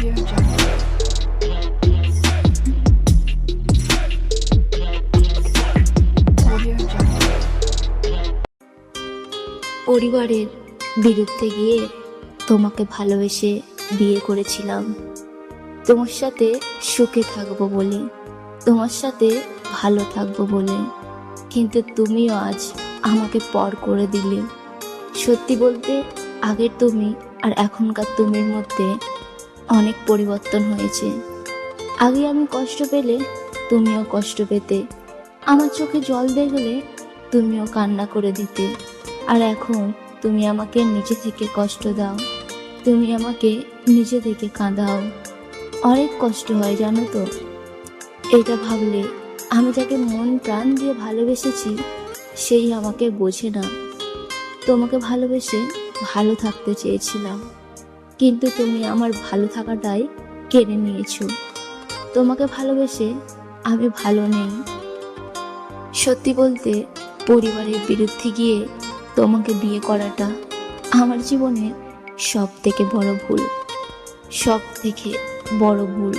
পরিবারের বিরুদ্ধে গিয়ে তোমাকে ভালোবেসে বিয়ে করেছিলাম। তোমার সাথে সুখে থাকব বলে, তোমার সাথে ভালো থাকব বলে। কিন্তু তুমিও আজ আমাকে পর করে দিলে। সত্যি বলতে, আগের তুমি আর এখনকার তুমির মধ্যে অনেক পরিবর্তন হয়েছে। আগে আমি কষ্ট পেলে তুমিও কষ্ট পেতে। আমার চোখে জল দেখলে তুমিও কান্না করে দিতে। আর এখন তুমি আমাকে নিজে থেকে কষ্ট দাও। তুমি আমাকে নিজে থেকে কাঁদাও। অনেক কষ্ট হয়, জানো তো? এটা ভাবলে আমি যাকে মন প্রাণ দিয়ে ভালোবেসেছি, সেই আমাকে বোঝে না। তোমাকে ভালোবেসে ভালো থাকতে চেয়েছিলাম। কিন্তু তুমি আমার ভালো থাকাটাই কেড়ে নিয়েছো। তোমাকে ভালোবেসে আমি ভালো নেই। সত্যি বলতে, পরিবারের বিরুদ্ধে গিয়ে তোমাকে বিয়ে করাটা আমার জীবনের সব থেকে বড় ভুল সব থেকে বড় ভুল।